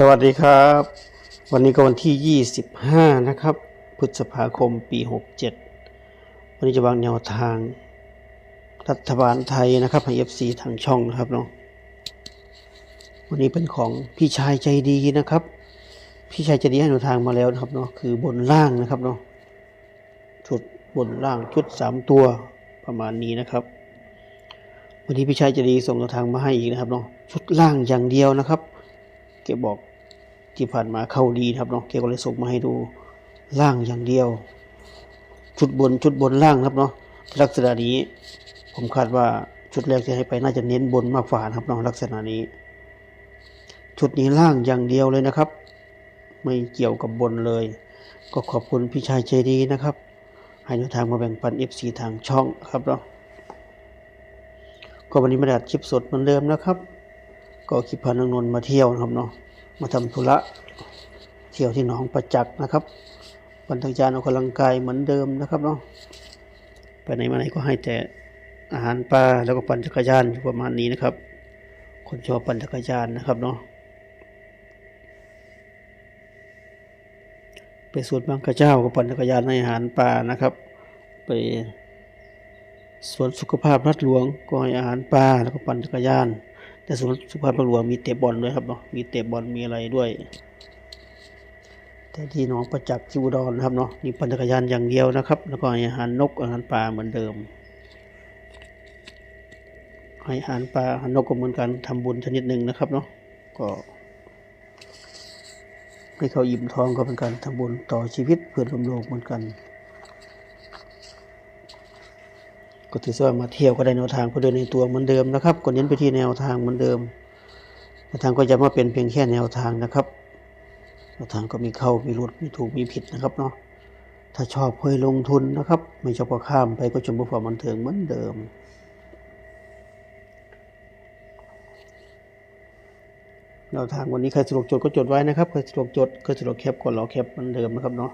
สวัสดีครับ วันนี้ก็วันที่ 25 นะครับ พฤษภาคมปี 67 วันนี้จะวางแนวทางรัฐบาลไทยนะครับให้ FC ทางช่องนะครับเนาะวันนี้เป็นของพี่ชายใจดีนะครับ พี่ชายใจดีให้แนวทางมาแล้วนะครับเนาะคือบนล่างนะครับเนาะชุดบนล่างชุด 3 ตัวประมาณนี้นะครับ วันนี้พี่ชายใจดีส่งแนวทางมาให้อีกนะครับเนาะชุดล่างอย่างเดียวนะครับ เกบอกที่ผ่านมาเข้าดีครับเนาะเกก็เลยส่งมาให้ดูล่างอย่างเดียว ชุดบนชุดบนล่างครับเนาะลักษณะนี้ ผมคาดว่าชุดแรกที่ให้ไปน่าจะเน้นบนมากกว่านครับเนาะลักษณะนี้ ชุดนี้ล่างอย่างเดียวเลยนะครับ ไม่เกี่ยวกับบนเลย ก็ขอบคุณพี่ชายใจดีนะครับ ให้แนวทางมาแบ่งปัน FC ทางช่องครับเนาะก็วันนี้มาดัดคลิปสดเหมือนเดิมนะครับ ก็คิดพานางนนท์มาเที่ยวนะครับเนาะ มาทำธุระเที่ยวที่หนองประจักษ์นะครับบรรทักจารย์ออกกำลังกายเหมือนเดิมนะครับเนาะไปไหนมาไหนก็ให้แต่อาหารปลาแล้วก็ปั่นจักรยานอยู่ประมาณนี้นะครับ คนชอบปั่นจักรยานนะครับเนาะไปสวนบางกระเจ้าก็ปั่นจักรยานให้อาหารปลานะครับ ไปสวนสุขภาพรัฐหลวงก็ให้อาหารปลาแล้วก็ปั่นจักรยาน แต่สวนสุขภาพหลวงมีเตะบอลด้วยครับเนาะมีเตะบอลมีอะไรด้วย แต่ที่หนองประจักษ์ที่อุดรนะครับเนาะมีปั่นจักรยานอย่างเดียวนะครับ แล้วก็ให้อาหารนกอาหารปลาเหมือนเดิมให้อาหารปลาอาหารนกก็เหมือนกันทำบุญชนิดหนึ่งนะครับเนาะก็ให้เขาอิ่มท้องก็เป็นการทำบุญต่อชีวิตเพื่อนร่วมโลกเหมือนกัน ก็ถือว่ามาเที่ยวก็ได้แนวทางเพื่อเดินในตัวเหมือนเดิมนะครับก็เน้นไปที่แนวทางเหมือนเดิมแนวทางก็จะมาเป็นเพียงแค่แนวทางนะครับแนวทางก็มีเข้ามีหลุดมีถูกมีผิดนะครับเนาะถ้าชอบเคยลงทุนนะครับ ไม่ชอบก็ข้ามไปก็ชมบุฟความบันเทิงเหมือนเดิมแนวทางวันนี้ใครสะดวกจดก็จดไว้นะครับใครสะดวกจดใครสะดวกแคปก็รอแคปเหมือนเดิมนะครับเนาะ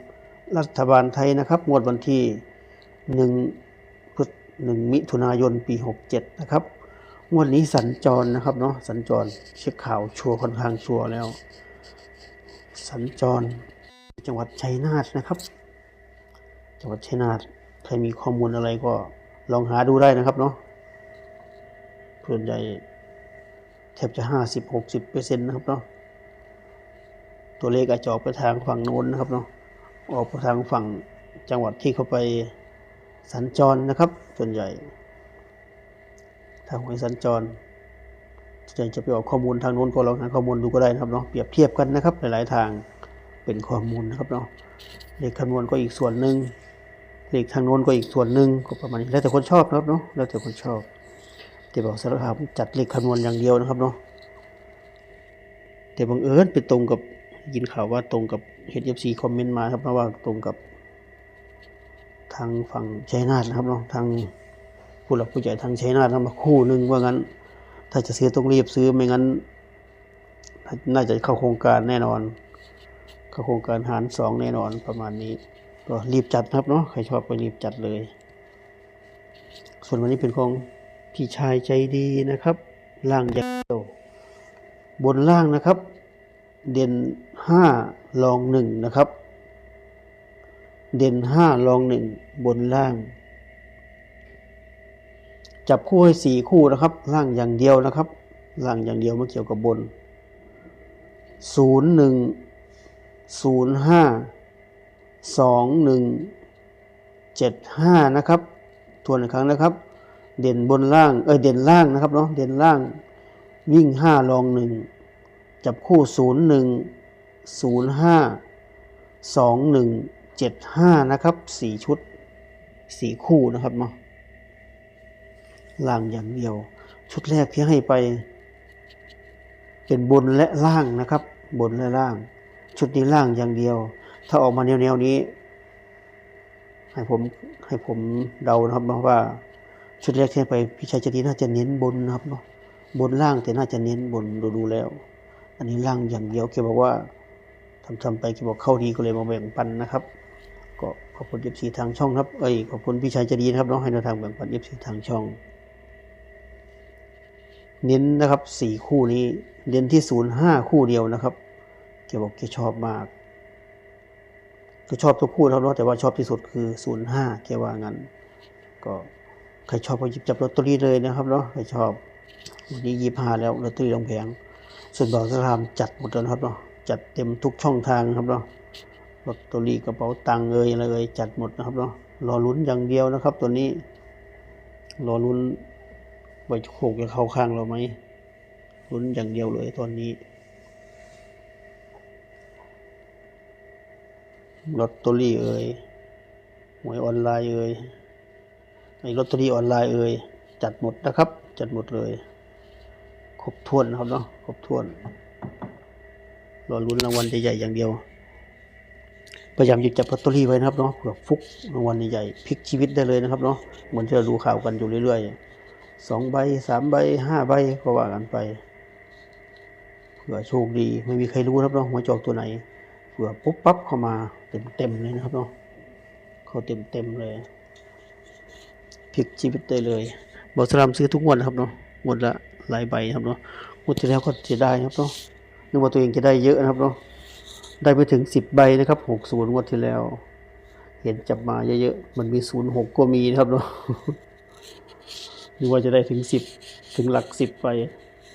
รัฐบาลไทยนะครับงวดวันที่หนึ่ง หนึ่งมิถุนายนปี 67 นะครับงวดนี้สัญจรนะครับเนาะสัญจรเช็คข่าวชัวร์ค่อนข้างชัวร์แล้ว สัญจรจังหวัดชัยนาทนะครับ จังหวัดชัยนาทใครมีข้อมูลอะไรก็ลองหาดูได้นะครับเนาะส่วนใหญ่แทบจะห้าสิบหกสิบเปอร์เซ็นต์นะครับเนาะตัวเลขอาจจะออกไปทางฝั่งโน้นนะครับเนาะออกไปทางฝั่งจังหวัดที่เขาไป สัญจรนะครับ ส่วนใหญ่ ทางหวยสัญจรส่วนใหญ่จะไปออกข้อมูลทางโน้นก็ลองหาข้อมูลดูก็ได้นะครับเนาะเปรียบเทียบกันนะครับ หลายๆทางเป็นข้อมูลนะครับเนาะเลขคำนวณก็อีกส่วนหนึ่งเลขทางโน้นก็อีกส่วนหนึ่งก็ประมาณนี้แล้วแต่คนชอบนะครับเนาะแล้วแต่คนชอบแต่บอกสารคามจัดเลขคำนวณอย่างเดียวนะครับเนาะแต่บังเอิญไปตรงกับยินข่าวว่าตรงกับเฮดเอฟซีคอมเมนต์มาครับเพราะว่าตรงกับ ทางฝั่งชัยนาทนะครับเนาะทางผู้หลักผู้ใหญ่ทางชัยนาทนำมาคู่หนึ่งว่างั้น ถ้าจะซื้อต้องรีบซื้อไม่งั้น น่าจะเข้าโครงการแน่นอน เข้าโครงการหารสองแน่นอนประมาณนี้ ก็รีบจัดครับเนาะใครชอบก็รีบจัดเลย ส่วนวันนี้เป็นของพี่ชายใจดีนะครับ ล่างยักษ์เดียวบนล่างนะครับ เด่นห้ารองหนึ่งนะครับ เด่นห้ารองหนึ่งบนล่าง จับคู่ให้สี่คู่นะครับล่างอย่างเดียวนะครับล่างอย่างเดียวไม่เกี่ยวกับบนศูนย์หนึ่งศูนย์ห้าสองหนึ่งเจ็ดห้านะครับทวนอีกครั้งนะครับ เด่นบนล่างเอ้ยเด่นล่างนะครับเนาะเด่นล่างวิ่งห้ารองหนึ่งจับคู่ศูนย์หนึ่งศูนย์ห้าสองหนึ่ง เจ็ดห้านะครับสี่ชุดสี่คู่นะครับเนาะล่างอย่างเดียว ชุดแรกที่ให้ไป เป็นบนและล่างนะครับ บนและล่าง ชุดนี้ล่างอย่างเดียว ถ้าออกมาแนวแนวๆนี้ ให้ผมให้ผมเดานะครับเพราะว่า ชุดแรกที่ให้ไปพี่ชัยจะดีน่าจะเน้นบนนะครับเนาะบนล่างแต่น่าจะเน้นบนดูดูๆแล้ว อันนี้ล่างอย่างเดียวแกบอกว่าทำทำไปแกบอกเข้าดีก็เลยมาแบ่งปันนะครับ อบคุณเอฟซีทางช่องครับเอ้ยขอบคุณพี่ชายจะดีนะครับน้องให้แนวทางแบ่งปันเอฟซีทางช่อง เน้นนะครับสี่คู่นี้เน้นที่ศูนย์ห้าคู่เดียวนะครับบอกแกชอบมากก็ชอบทุกคู่แล้วเนาะแต่ว่าชอบที่สุดคือศูนย์ห้าแกว่างั้น ก็ใครชอบก็หยิบจับลอตเตอรี่เลยนะครับเนาะใครชอบวันนี้ยี่ห้าแล้วลอตเตอรี่ลงแผงส่วนบ่าวสรามจัดหมดแล้วครับเนาะจัดเต็มทุกช่องทางครับเนาะ ลอตเตอรี่กระเป๋าตังเอ่ยอะไรเอ่ยจัดหมดนะครับเนาะรอลุ้นอย่างเดียวนะครับ ตัวนี้ รอลุ้นว่าโขกจะเข้าข้างเราไหมลุ้นอย่างเดียวเลยตอนนี้ลอตเตอรี่เอ่ยหวยออนไลน์เอ่ยไอ้ลอตเตอรี่ออนไลน์เอ่ยจัดหมดนะครับ จัดหมดเลย ครบถ้วนนะครับเนาะครบถ้วนรอลุ้นรางวัลใหญ่ๆอย่างเดียว พยายามหยิบจับลอตเตอรี่ไว้นะครับเนาะเผื่อฟุกรางวัลใหญ่ๆพลิกชีวิตได้เลยนะครับเนาะเหมือนที่เราดูข่าวกันอยู่เรื่อยๆสองใบสามใบห้าใบก็ว่ากันไปเผื่อโชคดีไม่มีใครรู้นะครับเนาะหัวจอกตัวไหนเผื่อปุ๊บปั๊บเข้ามาเต็มๆเลยนะครับเนาะเข้าเต็มๆเลยพลิกชีวิตได้เลยบอสลามซื้อทุกวดนะครับเนาะงวดละหลายใบนะครับเนาะงวดที่แล้วก็เสียดายนะครับเนาะนึกว่าตัวเองจะได้เยอะนะครับเนาะ ได้ไปถึงสิบใบนะครับหกศูนย์งวดที่แล้ว เห็นจับมาเยอะๆ มันมีศูนย์หกก็มีนะครับเนาะนึกว่าจะได้ถึงสิบถึงหลักสิบไป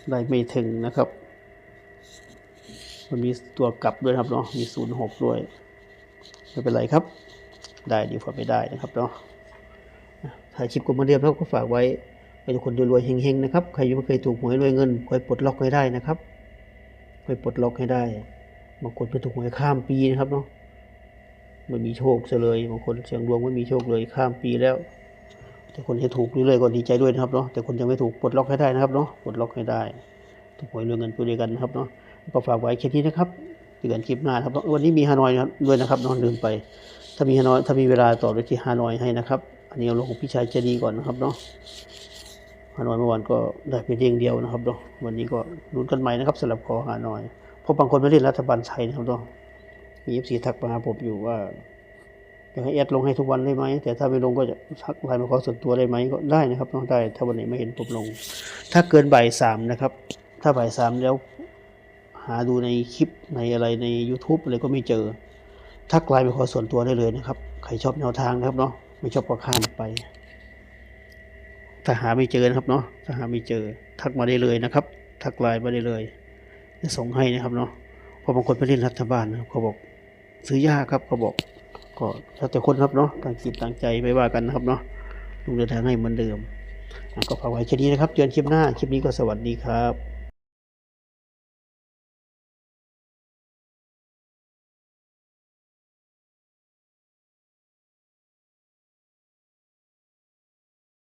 ได้ไม่ถึงนะครับ มันมีตัวกลับด้วยครับเนาะ มีศูนย์หกด้วย ไม่เป็นไรครับ ได้ดีกว่าไม่ได้นะครับเนาะอะถ่ายคลิปกดมาเรียบแล้วก็ฝากไว้ให้ทุกคนรวยๆเฮงๆนะครับ ใครยังไม่เคยถูกหวยรวยเงินคอยปลดล็อกให้ได้นะครับคอยปลดล็อกให้ได้ บางคนไปถูกหวยข้ามปีนะครับเนาะไม่มีโชคซะเลยบางคนเสียงดวงไม่มีโชคเลยข้ามปีแล้ว แต่คนที่ถูกเรื่อยๆก็ดีใจด้วยนะครับเนาะแต่คนยังไม่ถูกปลดล็อกให้ได้นะครับเนาะปลดล็อกให้ได้ถูกหวยเรวยเงินไปด้วยกันนะครับเนาะก็ฝากไว้แค่นี้นะครับเจอกันคลิปหน้าครับวันนี้มีฮานอยด้วยนะครับนองลืมไป ถ้ามีฮานอยถ้ามีเวลาต่อด้วยที่ฮานอยให้นะครับ อันนี้เอาลงของพี่ชายเจดีก่อนนะครับเนาะฮานอยเมื่อวานก็ได้เพียงเดียวนะครับเนาะวันนี้ก็ลุ้นกันใหม่นะครับสำหรับคอฮานอย พราะบางคนไม่เล่นรัฐบาลไทยนะครับเนาะมีเอฟซีทักมาหาผมอยู่ว่าอยากให้แอดลงให้ทุกวันได้ไหมแต่ถ้าไม่ลงก็จะทักไลน์มาขอส่วนตัวได้ไหมก็ได้นะครับต้องได้ถ้าวันไหนไม่เห็นผมลง ถ้าเกินบ่ายสามนะครับ ถ้าบ่ายสามแล้วหาดูในคลิปในอะไรใน YouTube อะไรก็ไม่เจอ ทักไลน์ไปขอส่วนตัวได้เลยนะครับ ใครชอบแนวทางนะครับเนาะไม่ชอบก็ข้ามไป ถ้าหาไม่เจอนะครับเนาะถ้าหาไม่เจอ ทักมาได้เลยนะครับ ทักไลน์มาได้เลย จะส่งให้นะครับเนาะเพราะบางคนไปเล่นรัฐบาลนะเขาบอกซื้อยากครับเขาบอกก็แล้วแต่คนครับเนาะต่างจิตต่างใจไปว่ากันนะครับเนาะลุงเดินทางให้เหมือนเดิมก็ฝากไว้แค่นี้นะครับเจอกันคลิปหน้าคลิปนี้ก็สวัสดีครับ